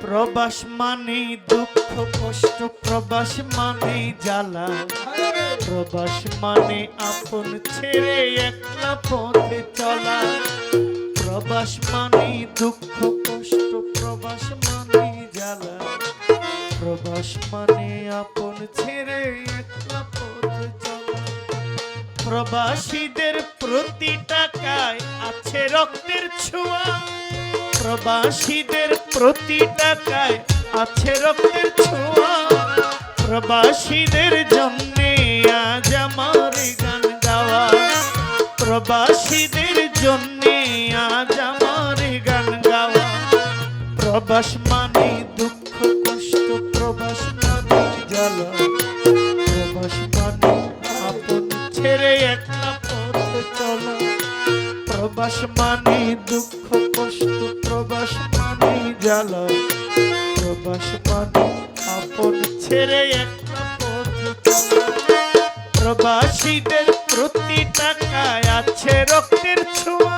প্রবাস মানে দুঃখ, কষ্ট, প্রবাস মানে জ্বালা। প্রবাস মানে আপন ছেড়ে একলা পথে চলা। প্রবাস মানে দুঃখ, কষ্ট, প্রবাস মানে জ্বালা। প্রবাস মানে আপন ছেড়ে একলা পথে চলা। প্রবাসীদের প্রতি টাকায় আছে রক্তের ছোঁয়া। প্রবাসীদের প্রতি টাকায় আছে রক্তের ছোঁয়া। প্রবাসীদের জন্যে আজ আমার গান গাওয়া। প্রবাসীদের জন্যে আজ আমার গান গাওয়া। প্রবাস মানে দুঃখ, কষ্ট, প্রবাস মানে জ্বালা। প্রবাস মানে আপন ছেড়ে একটা পথ চলা। প্রবাস মানে দুঃখ কষ্ট প্রবাস মানে জ্বালা প্রবাস মানে আপন ছেড়ে প্রবাসীদের প্রতি টাকায় আছে রক্তের ছোঁয়া।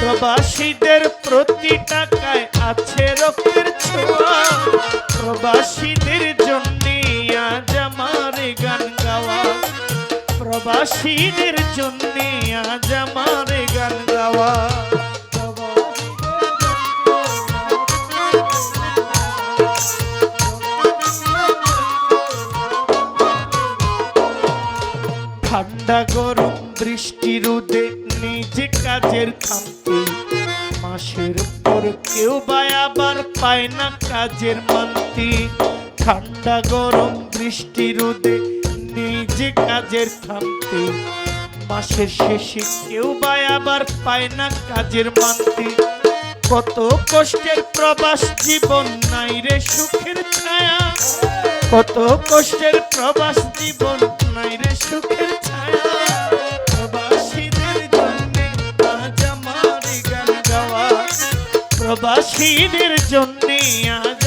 প্রবাসীদের প্রতি টাকায় আছে রক্তের ছোঁয়া। প্রবাসীদের জন্য আজ আমার গান গাওয়া। প্রবাসীদের জন্য আজ আমার গান গাওয়া। ঠান্ডা গরম বৃষ্টি রোদে নিজে কাজের খামতি। মাসের পর কেউ আবার পায় না কাজের মান্তি। ঠান্ডা গরম বৃষ্টি রোদে নিজে কাজের খামতি। মাসের শেষে কেউ আবার পায় না কাজের মান্তি। কত কষ্টের প্রবাস জীবন নাই রে সুখের ছায়া। কত কষ্টের প্রবাস জীবন নাই রে সুখের ছায়া। প্রবাসীদের জন্য আজ আমার গান গাওয়া। প্রবাসীদের জন্য আজ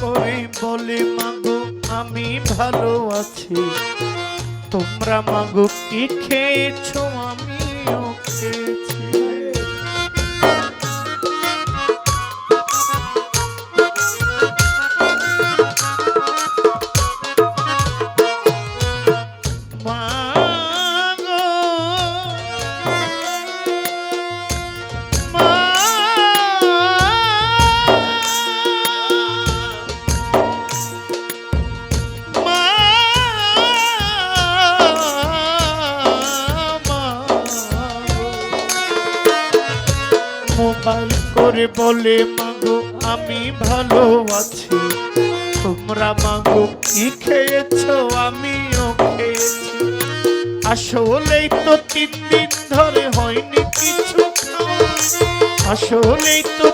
করে বলে মাগো আমি ভালো আছি। তোমরা মাগো কি খেয়েছো? আমি খেয়েছি। করে বলে, মাগো, আমি ভালো আছি। তোমরা মাগো, কি খেয়েছ? আমিও খেয়েছি। আসলেই তো তিন দিন ধরে হয়নি কিছু আসলেই তো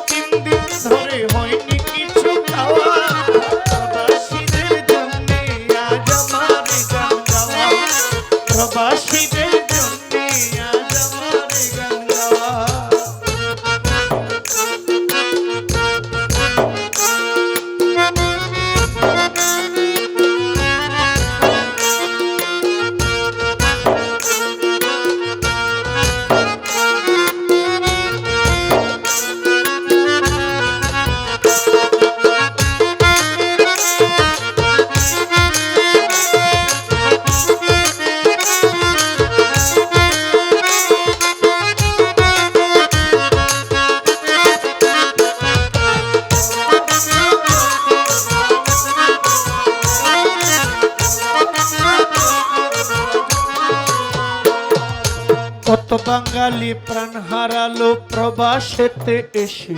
কত বাঙালি প্রাণ হারালো প্রবাসেতে এসে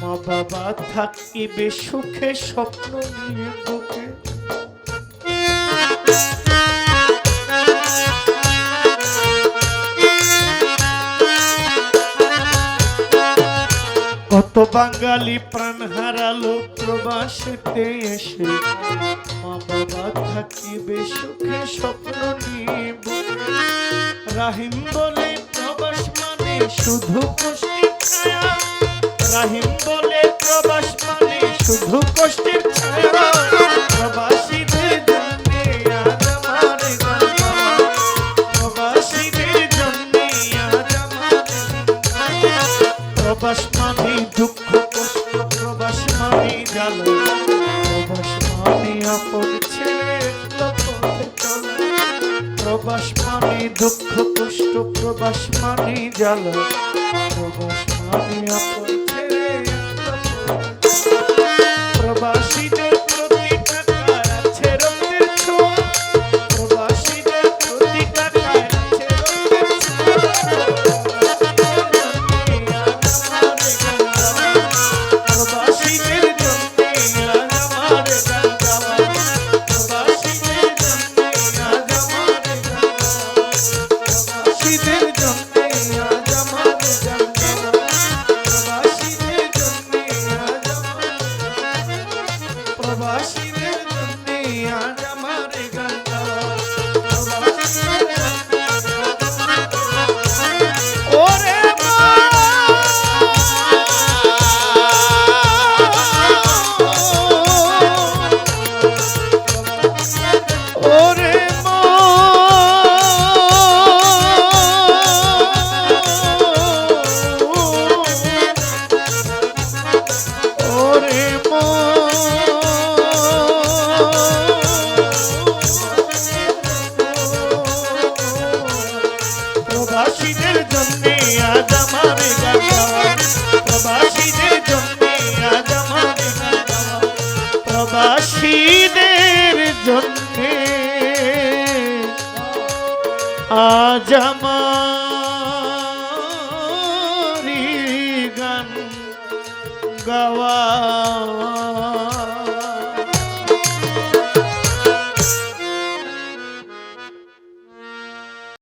মা বাবা থাকিবে সুখে স্বপ্ন নিয়ে বুকে কত বাঙালি প্রাণ হারালো প্রবাসেতে এসে মা বাবা থাকিবে সুখে স্বপ্ন নিয়ে। রাহিম বলে প্রবাস মানে শুধু কষ্টের ছায়া। রাহিম বলে প্রবাস মানে শুধু কষ্টের ছায়া। প্রবাস মানে দুঃখ, কষ্ট, প্রবাস মানে জ্বালা। প্রবাস মানে আপন চলা প্রবাস মানে দুঃখ কষ্ট প্রবাস মানে জ্বালা। প্রবাস মানে আপন আজ আমার গান গাওয়া